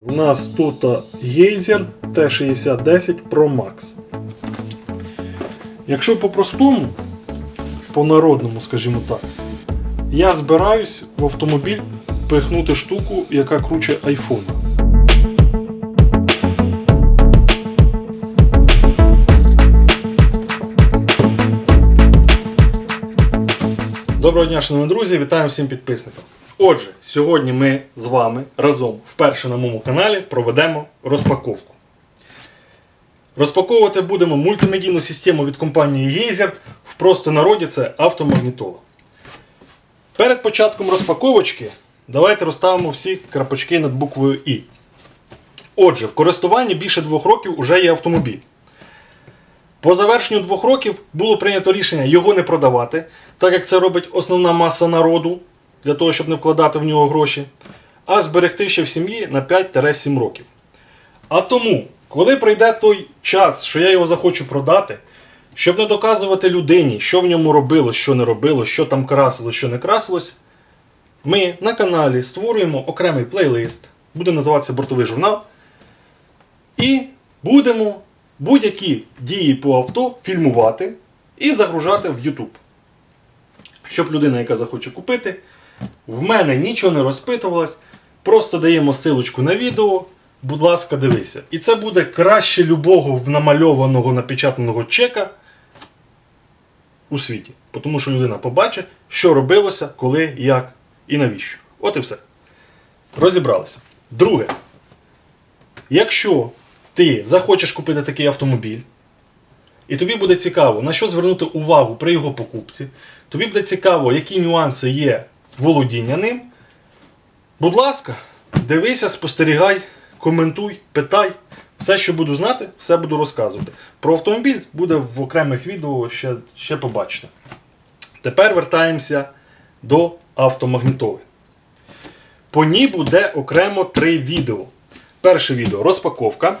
У нас тут Geyser T6010 Pro Max. Якщо по-простому, по-народному, скажімо так, я збираюсь в автомобіль пихнути штуку, яка круче iPhone. Доброго дня, шановні друзі, вітаю всім підписникам. Отже, сьогодні ми з вами разом вперше на моєму каналі проведемо розпаковку. Розпаковувати будемо мультимедійну систему від компанії Geyser. В просто народі це автомагнітола. Перед початком розпаковочки давайте розставимо всі крапочки над буквою І. Отже, в користуванні більше двох років уже є автомобіль. По завершенню двох років було прийнято рішення його не продавати, так як це робить основна маса народу, для того, щоб не вкладати в нього гроші, а зберегти ще в сім'ї на 5-7 років. А тому, коли прийде той час, що я його захочу продати, щоб не доказувати людині, що в ньому робилось, що не робилось, що там красилось, що не красилось, ми на каналі створюємо окремий плейлист, буде називатися бортовий журнал. І будемо будь-які дії по авто фільмувати і загружати в YouTube. Щоб людина, яка захоче купити, в мене нічого не розпитувалась. Просто даємо силочку на відео. Будь ласка, дивися. І це буде краще любого намальованого напечатаного чека у світі. Тому що людина побачить, що робилося, коли, як і навіщо. От і все. Розібралися. Друге. Якщо ти захочеш купити такий автомобіль, і тобі буде цікаво, на що звернути увагу при його покупці, тобі буде цікаво, які нюанси є володіння ним. Будь ласка, дивися, спостерігай, коментуй, питай. Все, що буду знати, все буду розказувати. Про автомобіль буде в окремих відео ще, ще побачите. Тепер вертаємося до автомагнітоли. По ній буде окремо три відео. Перше відео розпаковка.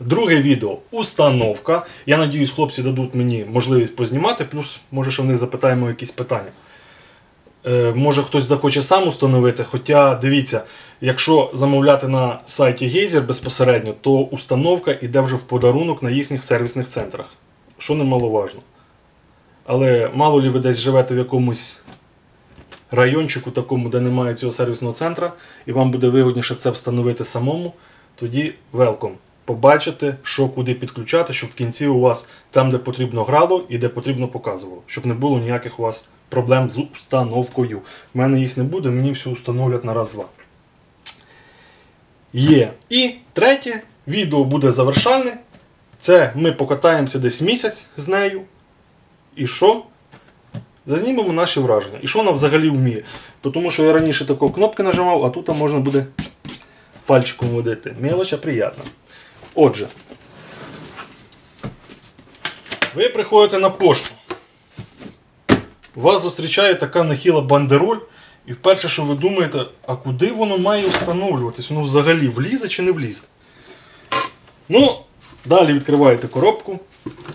Друге відео установка. Я надіюсь, хлопці дадуть мені можливість познімати, плюс, може, що в них запитаємо якісь питання. Е, може хтось захоче сам установити. Хоча дивіться, якщо замовляти на сайті Geyser безпосередньо, то установка йде вже в подарунок на їхніх сервісних центрах, що немаловажно. Але мало лі ви десь живете в якомусь райончику, такому, де немає цього сервісного центра, і вам буде вигодніше це встановити самому, тоді welcome. Побачите, що куди підключати, щоб в кінці у вас там, де потрібно грало і де потрібно показувало, щоб не було ніяких у вас проблем з установкою. У мене їх не буде, мені все установлять на раз-два. Є. І третє відео буде завершальне. Це ми покатаємося десь місяць з нею. І що? Зазнімемо наші враження. І що вона взагалі вміє. Тому що я раніше тако кнопки нажимав, а тут можна буде пальчиком водити. Мелоча приємна. Отже, ви приходите на пошту. Вас зустрічає така нахіла бандероль. І вперше, що ви думаєте, а куди воно має встановлюватись? Воно взагалі влізе чи не влізе? Ну, далі відкриваєте коробку.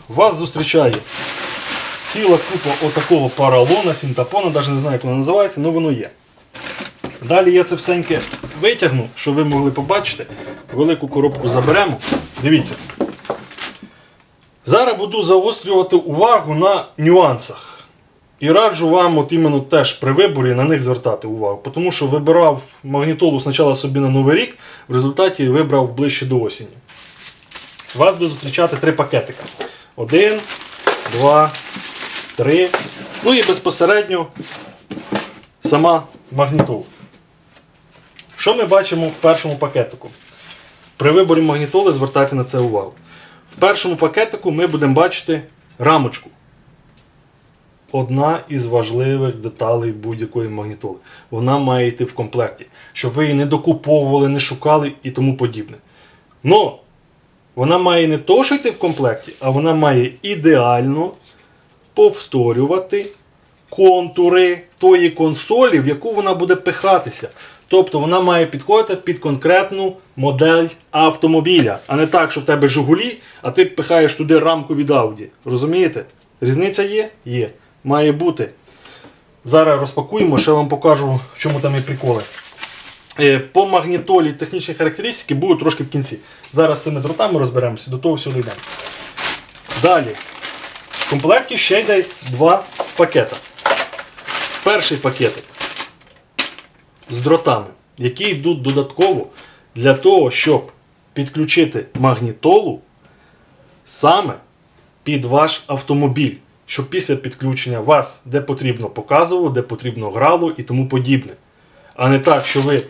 Вас зустрічає ціла купа отакого паралона, синтапона, навіть не знаю, як воно називається, але воно є. Далі я це всеньке витягну, щоб ви могли побачити. Велику коробку заберемо. Дивіться. Зараз буду загострювати увагу на нюансах. І раджу вам от іменно теж при виборі на них звертати увагу. Тому що вибирав магнітолу спочатку собі на Новий рік, в результаті вибрав ближче до осені. Вас буде зустрічати три пакетика. Один, два, три. Ну і безпосередньо сама магнітола. Що ми бачимо в першому пакетику? При виборі магнітоли звертайте на це увагу. В першому пакетику ми будемо бачити рамочку. Одна із важливих деталей будь-якої магнітоли. Вона має йти в комплекті, щоб ви її не докуповували, не шукали і тому подібне. Но вона має не то, що йти в комплекті, а вона має ідеально повторювати контури тої консолі, в яку вона буде пихатися. Тобто вона має підходити під конкретну модель автомобіля, а не так, що в тебе Жигулі, а ти пихаєш туди рамку від Audi. Розумієте? Різниця є? Є. Має бути. Зараз розпакуємо, ще вам покажу, в чому там і приколи. Е, По магнітолі технічні характеристики будуть трошки в кінці. Зараз з цими дротами розберемося, до того всього йдемо. Далі. В комплекті ще йде два пакета. Перший пакетик з дротами, які йдуть додатково для того, щоб підключити магнітолу саме під ваш автомобіль, щоб після підключення вас де потрібно показувало, де потрібно грало і тому подібне. А не так, що ви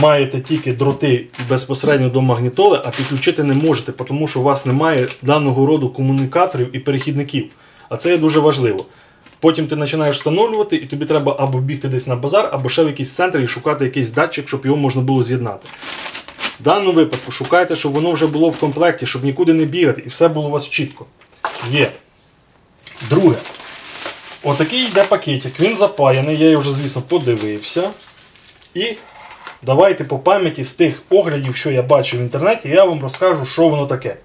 маєте тільки дроти безпосередньо до магнітоли, а підключити не можете, тому що у вас немає даного роду комунікаторів і перехідників. А це є дуже важливо. Потім ти починаєш встановлювати, і тобі треба або бігти десь на базар, або ще в якийсь центр і шукати якийсь датчик, щоб його можна було з'єднати. В даному випадку шукайте, щоб воно вже було в комплекті, щоб нікуди не бігати, і все було у вас чітко. Є. Друге. Отакий йде пакетик. Він запаяний, я його вже, звісно, подивився. І давайте по пам'яті з тих оглядів, що я бачив в інтернеті, я вам розкажу, що воно таке.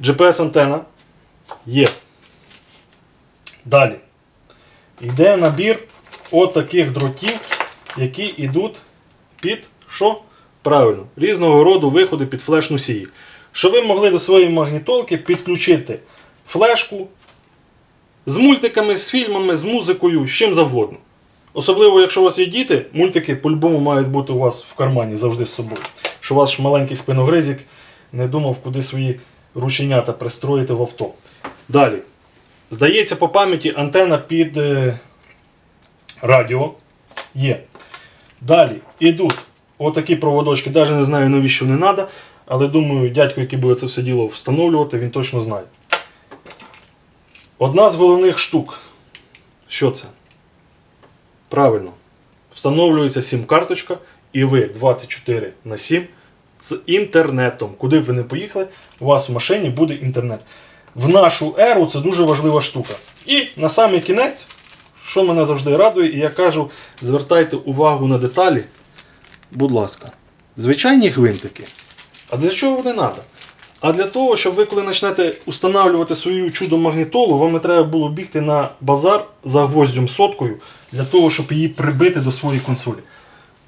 GPS-антена є. Далі. Йде набір отаких дротів, які йдуть під що? Правильно, різного роду виходи під флеш-носії. Щоб ви могли до своєї магнітолки підключити флешку з мультиками, з фільмами, з музикою, з чим завгодно. Особливо, якщо у вас є діти, мультики по-любому мають бути у вас в кармані завжди з собою. Що ваш маленький спиногризик не думав, куди свої рученята пристроїти в авто. Далі. Здається, по пам'яті антена під е, радіо є. Далі йдуть отакі проводочки, навіть не знаю навіщо не треба, але думаю, дядько, який буде це все діло встановлювати, він точно знає. Одна з головних штук. Що це? Правильно. Встановлюється сім-карточка, і ви 24 на 7 з інтернетом. Куди б ви не поїхали, у вас в машині буде інтернет. В нашу еру це дуже важлива штука. І на самий кінець, що мене завжди радує, і я кажу, звертайте увагу на деталі. Будь ласка, звичайні гвинтики. А для чого вони треба? А для того, щоб ви, коли почнете встановлювати свою чудо-магнітолу, вам не треба було бігти на базар за гвоздем соткою для того, щоб її прибити до своєї консолі.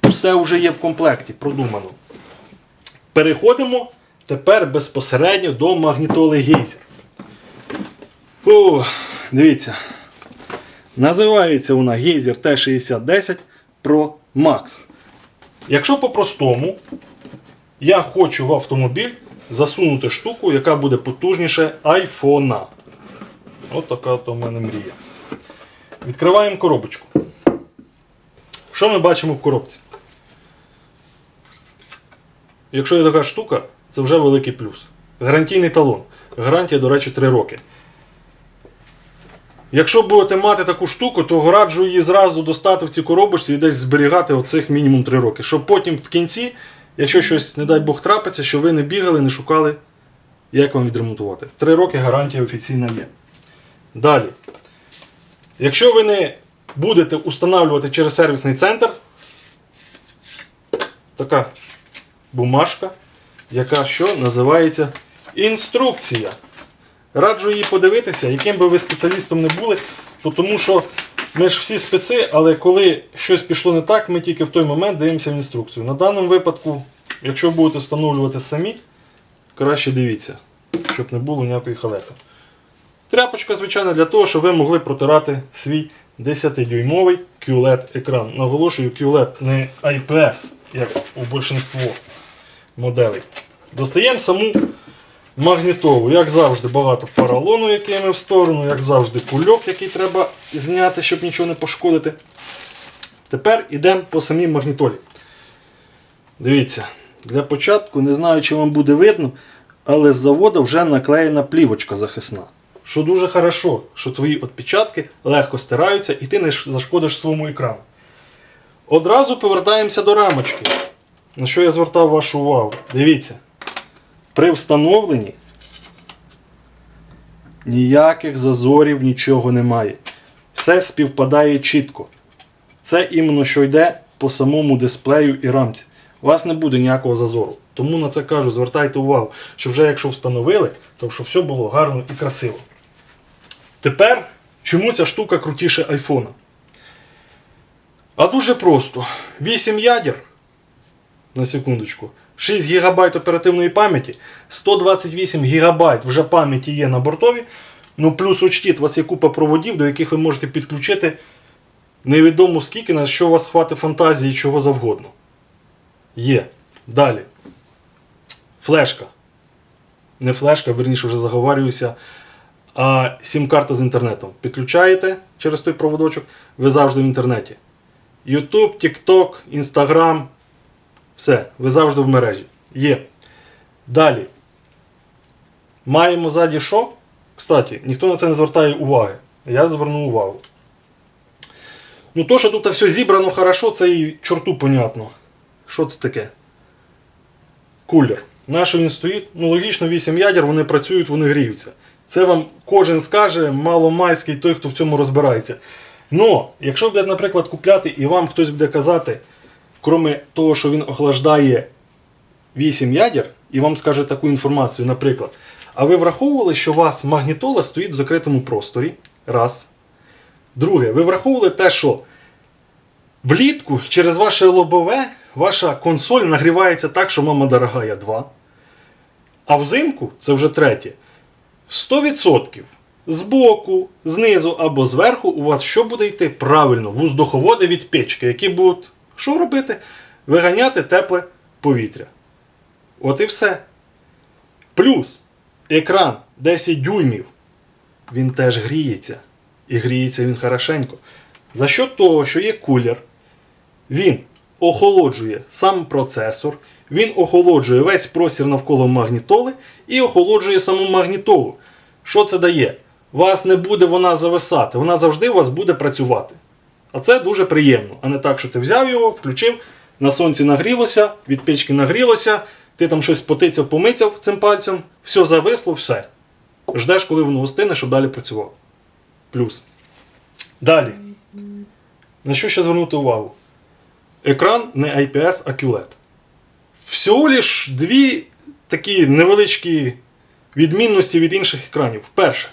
Все вже є в комплекті, продумано. Переходимо тепер безпосередньо до магнітоли Гейзер. О, дивіться. Називається вона Geyser T6010 Pro Max. Якщо по-простому, я хочу в автомобіль засунути штуку, яка буде потужніше айфона. От така то в мене мрія. Відкриваємо коробочку. Що ми бачимо в коробці? Якщо є така штука, це вже великий плюс. Гарантійний талон. Гарантія, до речі, 3 роки. Якщо будете мати таку штуку, то раджу її зразу достати в цій коробочці і десь зберігати оцих мінімум 3 роки. Щоб потім в кінці, якщо щось, не дай Бог, трапиться, що ви не бігали, не шукали, як вам відремонтувати. 3 роки гарантія офіційна є. Далі. Якщо ви не будете устанавливати через сервісний центр, така бумажка, яка що називається інструкція. Раджу її подивитися, яким би ви спеціалістом не були, то тому що ми ж всі специ, але коли щось пішло не так, ми тільки в той момент дивимося в інструкцію. На даному випадку, якщо будете встановлювати самі, краще дивіться, щоб не було ніякої халепи. Тряпочка, звичайно, для того, щоб ви могли протирати свій 10-дюймовий QLED екран. Наголошую, QLED не IPS, як у більшинство моделей. Достаємо саму магнітолу, як завжди, багато поролону, який ми в сторону, як завжди, кульок, який треба зняти, щоб нічого не пошкодити. Тепер йдемо по самій магнітолі. Дивіться, для початку, не знаю, чи вам буде видно, але з заводу вже наклеєна плівочка захисна. Що дуже хорошо, що твої відпечатки легко стираються і ти не зашкодиш своєму екрану. Одразу повертаємося до рамочки. На що я звертав вашу увагу? Дивіться. При встановленні ніяких зазорів, нічого немає. Все співпадає чітко. Це іменно що йде по самому дисплею і рамці. У вас не буде ніякого зазору. Тому на це кажу, звертайте увагу, що вже якщо встановили, то щоб все було гарно і красиво. Тепер, чому ця штука крутіше айфона? А дуже просто. 8 ядер на секундочку. 6 ГБ оперативної пам'яті, 128 ГБ вже пам'яті є на бортові. Ну плюс учтіть, у вас є купа проводів, до яких ви можете підключити невідомо скільки, на що у вас хватить фантазії, чого завгодно. Є. Далі. Флешка. Не флешка, верніше вже заговарююся. А сім-карта з інтернетом. Підключаєте через той проводочок, ви завжди в інтернеті. YouTube, TikTok, Instagram. Все, ви завжди в мережі. Є. Далі. Маємо ззаді що? Кстати, ніхто на це не звертає уваги. Я зверну увагу. Ну, то, що тут все зібрано хорошо, це і чорту понятно. Що це таке? Кулер. На що він стоїть? Ну, логічно, 8 ядер, вони працюють, вони гріються. Це вам кожен скаже, маломайський той, хто в цьому розбирається. Но, якщо буде, наприклад, купляти і вам хтось буде казати, крім того, що він охлаждає 8 ядер, і вам скаже таку інформацію, наприклад. А ви враховували, що у вас магнітола стоїть в закритому просторі? Раз. Друге, ви враховували те, що влітку через ваше лобове ваша консоль нагрівається так, що мама дорогая 2. А взимку, це вже третє, 100% збоку, знизу або зверху у вас що буде йти? Правильно, воздуховоди від печки, які будуть що робити? Виганяти тепле повітря. От і все. Плюс екран 10 дюймів. Він теж гріється. І гріється він хорошенько. За що того, що є кулер, він охолоджує сам процесор, він охолоджує весь простір навколо магнітоли і охолоджує саму магнітолу. Що це дає? Вас не буде вона зависати, вона завжди у вас буде працювати. А це дуже приємно, а не так, що ти взяв його, включив, на сонці нагрілося, від печки нагрілося, ти там щось потицяв, помицяв цим пальцем, все зависло, все. Ждеш, коли воно остине, щоб далі працювало. Плюс. Далі. На що ще звернути увагу? Екран не IPS, а QLED. Всього лиш дві такі невеличкі відмінності від інших екранів. Перше.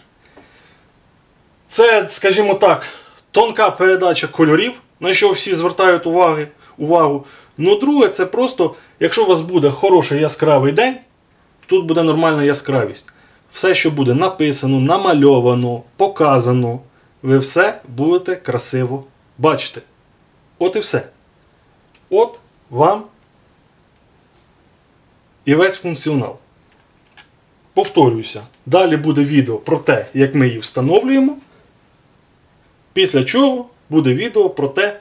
Це, скажімо так, тонка передача кольорів, на що всі звертають уваги, увагу. Ну, друге, це просто, якщо у вас буде хороший яскравий день, тут буде нормальна яскравість. Все, що буде написано, намальовано, показано, ви все будете красиво бачити. От і все. От вам і весь функціонал. Повторююся, далі буде відео про те, як ми її встановлюємо. Після чого буде відео про те,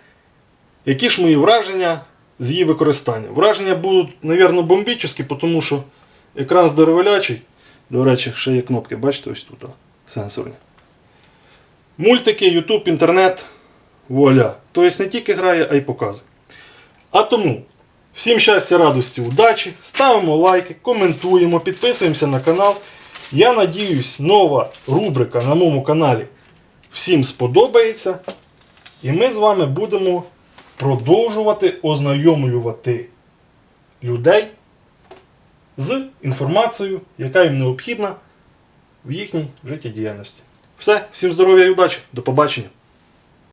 які ж мої враження з її використання. Враження будуть, мабуть, бомбічні, тому що екран здоровелячий. До речі, ще є кнопки, бачите, ось тут сенсорні. Мультики, YouTube, інтернет. Вуаля. Тобто не тільки грає, а й показує. А тому, всім щастя, радості, удачі. Ставимо лайки, коментуємо, підписуємося на канал. Я надіюсь, нова рубрика на моєму каналі всім сподобається. І ми з вами будемо продовжувати ознайомлювати людей з інформацією, яка їм необхідна в їхній життєдіяльності. Все, всім здоров'я і удачі, до побачення!